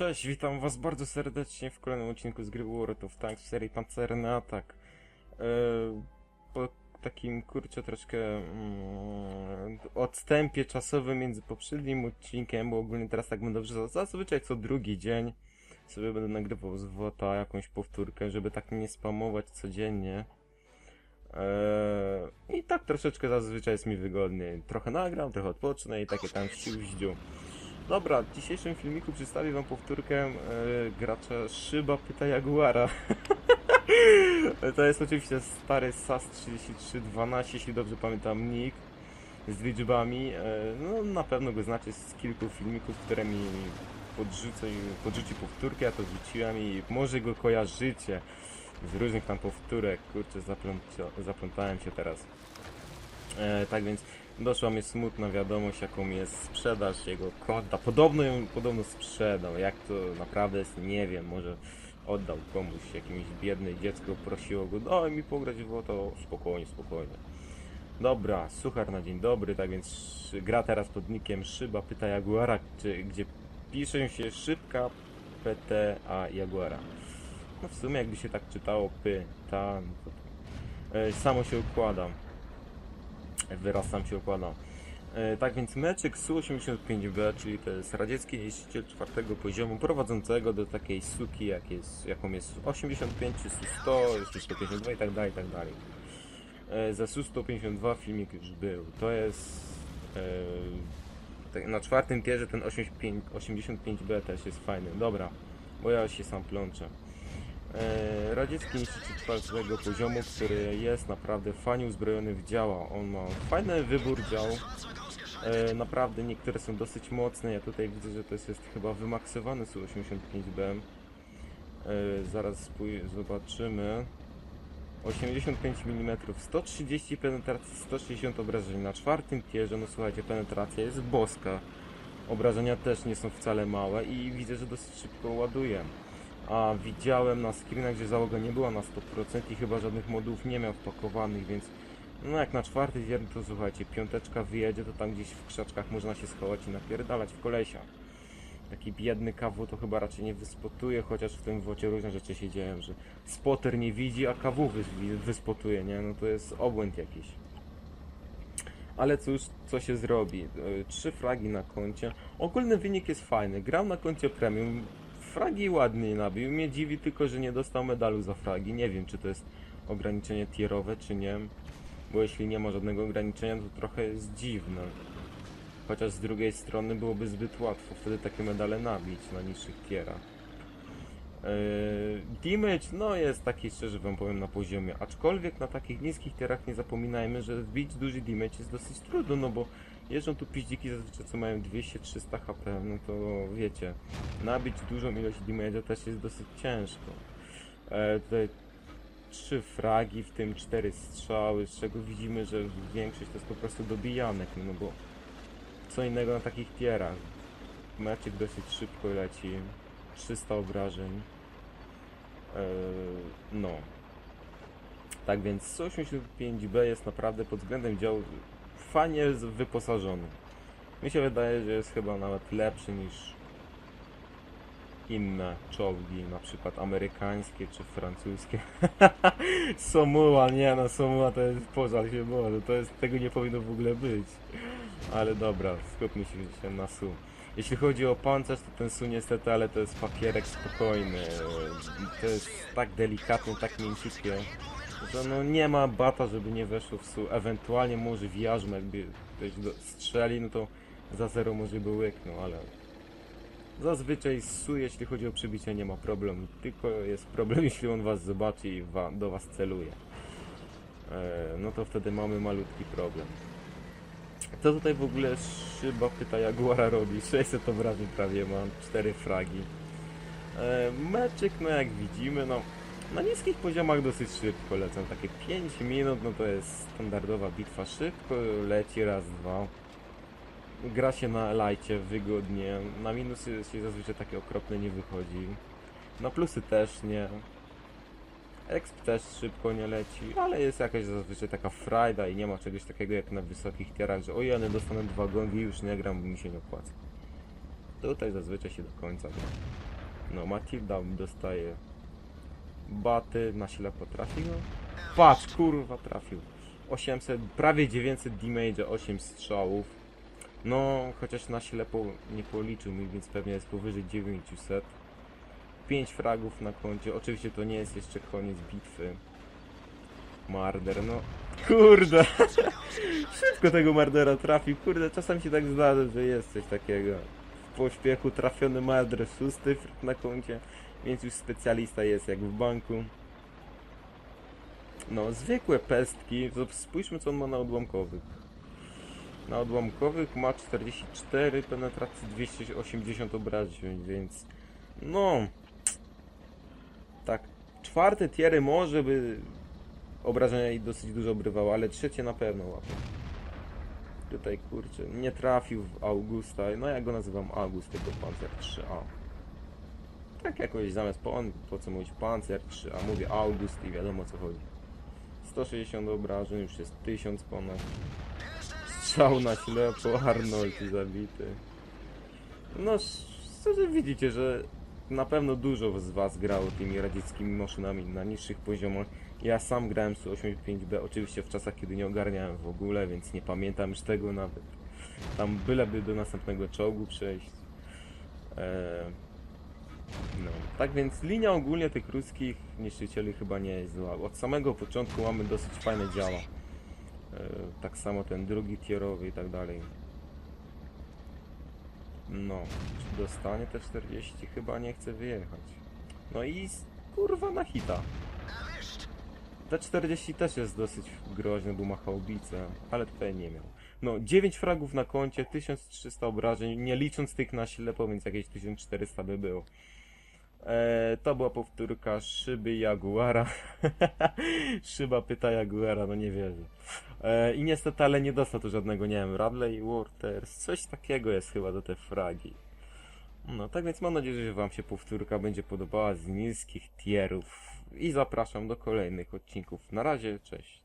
Cześć, witam was bardzo serdecznie w kolejnym odcinku z gry World of Tanks w serii Pancerny Atak. Eee, po takim kurczę troszkę mm, odstępie czasowym między poprzednim odcinkiem, bo ogólnie teraz tak będę dobrze, zazwyczaj co drugi dzień sobie będę nagrywał z WOTA jakąś powtórkę, żeby tak nie spamować codziennie. Eee, I tak troszeczkę zazwyczaj jest mi wygodniej. Trochę nagram, trochę odpocznę i takie tam sił Dobra, w dzisiejszym filmiku przedstawię wam powtórkę e, gracza Szyba Pyta Jaguara. to jest oczywiście stary SAS 3312, jeśli dobrze pamiętam nick z liczbami. E, no na pewno go znacie z kilku filmików, które mi podrzucą, podrzuci powtórkę, ja to wrzuciłem i może go kojarzycie z różnych tam powtórek. Kurczę, zaplątałem się teraz. E, tak więc doszła mi smutna wiadomość, jaką jest sprzedaż jego konta. Podobno ją podobno sprzedał. Jak to naprawdę jest, nie wiem. Może oddał komuś, jakimś biedne dziecko prosiło go, daj mi pograć w to. Spokojnie, spokojnie. Dobra, suchar na dzień dobry, tak więc gra teraz pod nickiem Szyba pyta Jaguara, czy, gdzie pisze się Szybka PTA Jaguara. No w sumie jakby się tak czytało pyta, no to, e, samo się układa wyraz sam się układa. E, tak więc meczyk Su-85B, czyli to jest radziecki niszczyciel czwartego poziomu prowadzącego do takiej suki, jak jest, jaką jest 85 czy Su-100, Su-152 i tak dalej, i tak dalej. E, za Su-152 filmik już był. To jest e, tak, na czwartym tierze ten 85, 85B też jest fajny. Dobra, bo ja się sam plączę. E, radziecki niszczyciel czwartego poziomu, który jest naprawdę fajnie uzbrojony w działa. On ma fajny wybór dział. E, naprawdę niektóre są dosyć mocne. Ja tutaj widzę, że to jest, jest chyba wymaksowany Su-85B. E, zaraz zobaczymy. 85 mm, 130 penetracji, 160 obrażeń. Na czwartym tierze, no słuchajcie, penetracja jest boska. Obrażenia też nie są wcale małe i widzę, że dosyć szybko ładuje a widziałem na screenach, że załoga nie była na 100% i chyba żadnych modów nie miał wpakowanych, więc no jak na czwarty dzień to słuchajcie, piąteczka wyjedzie, to tam gdzieś w krzaczkach można się schować i napierdalać w kolesia. Taki biedny kawu to chyba raczej nie wyspotuje, chociaż w tym wocie różne rzeczy się dzieją, że spotter nie widzi, a kawu wy, wyspotuje, nie? No to jest obłęd jakiś. Ale cóż, co się zrobi? Yy, Trzy fragi na koncie. Ogólny wynik jest fajny. Gram na koncie premium. Fragi ładniej nabił. Mnie dziwi tylko, że nie dostał medalu za fragi. Nie wiem, czy to jest ograniczenie tierowe, czy nie. Bo jeśli nie ma żadnego ograniczenia, to trochę jest dziwne. Chociaż z drugiej strony byłoby zbyt łatwo wtedy takie medale nabić na niższych tierach. Yy, damage, no jest taki szczerze wam powiem na poziomie, aczkolwiek na takich niskich tierach nie zapominajmy, że wbić duży damage jest dosyć trudno, no bo jeżdżą tu piździki zazwyczaj co mają 200-300 HP, no to wiecie, nabić dużą ilość damage'a też jest dosyć ciężko. E, tutaj trzy fragi, w tym cztery strzały, z czego widzimy, że większość to jest po prostu dobijanek, no bo co innego na takich tierach. Meczek dosyć szybko leci, 300 obrażeń. Eee, no. Tak więc Su-85B jest naprawdę pod względem działu fajnie wyposażony. Mi się wydaje, że jest chyba nawet lepszy niż inne czołgi, na przykład amerykańskie czy francuskie. Somuła, nie no, Somuła to jest pożar się może, to jest, tego nie powinno w ogóle być. Ale dobra, skupmy się, się na Su. Jeśli chodzi o pancerz, to ten Su niestety, ale to jest papierek spokojny. To jest tak delikatne, tak mięciutkie, że no nie ma bata, żeby nie weszło w Su. Ewentualnie może w jarzmę, jakby ktoś strzeli, no to za zero może by łyknął, ale zazwyczaj Su, jeśli chodzi o przybicie, nie ma problemu. Tylko jest problem, jeśli on was zobaczy i wa do was celuje. E, no to wtedy mamy malutki problem. Co tutaj w ogóle szyba pyta Jaguara robi? 600 obrażeń prawie mam, 4 fragi. E, meczyk, no jak widzimy, no na niskich poziomach dosyć szybko lecą. Takie 5 minut, no to jest standardowa bitwa. Szybko leci raz, dwa. Gra się na lajcie wygodnie. Na minusy się zazwyczaj takie okropne nie wychodzi. Na plusy też nie. Exp też szybko nie leci, ale jest jakaś zazwyczaj taka frajda i nie ma czegoś takiego jak na wysokich tierach, że ojej, dostanę dwa gongi i już nie gram, bo mi się nie opłaca. Tutaj zazwyczaj się do końca gra. No, Matilda dostaje baty, na ślepo trafi go. Patrz, kurwa, trafił. 800, prawie 900 damage'a, 8 strzałów. No, chociaż na ślepo nie policzył mi, więc pewnie jest powyżej 900. 5 fragów na koncie. Oczywiście to nie jest jeszcze koniec bitwy. Marder, no. Kurde! Szybko tego Mardera trafił. Kurde, czasami się tak zdarza, że jest coś takiego. W pośpiechu trafiony Marder, szósty na koncie, więc już specjalista jest jak w banku. No, zwykłe pestki. Spójrzmy, co on ma na odłamkowych. Na odłamkowych ma 44, penetracji 280 obrażeń, więc no czwarte tiery może by obrażenia i dosyć dużo obrywało, ale trzecie na pewno łapie. Tutaj kurczę, nie trafił w Augusta, no ja go nazywam August, tylko Panzer 3A. Tak jakoś zamiast po, po co mówić Panzer 3A, mówię August i wiadomo co chodzi. 160 obrażeń, już jest 1000 ponad. Strzał na ślepo, Arnold zabity. No, szczerze widzicie, że na pewno dużo z Was grało tymi radzieckimi maszynami na niższych poziomach. Ja sam grałem z 85B, oczywiście w czasach, kiedy nie ogarniałem w ogóle, więc nie pamiętam już tego nawet. Tam byleby do następnego czołgu przejść. Eee, no, tak więc linia ogólnie tych ruskich niszczycieli chyba nie jest zła. Od samego początku mamy dosyć fajne działa. Eee, tak samo ten drugi tierowy i tak dalej. No, czy dostanie te 40? Chyba nie chce wyjechać. No i kurwa na hita. Te 40 też jest dosyć groźny, bo ma haubice, ale tutaj nie miał. No, 9 fragów na koncie, 1300 obrażeń, nie licząc tych na ślepo, więc jakieś 1400 by było. E, to była powtórka szyby Jaguara. Szyba pyta Jaguara, no nie wierzę. E, I niestety, ale nie dostał tu żadnego, nie wiem, Radley Waters, coś takiego jest chyba do te fragi. No, tak więc mam nadzieję, że Wam się powtórka będzie podobała z niskich tierów i zapraszam do kolejnych odcinków. Na razie, cześć.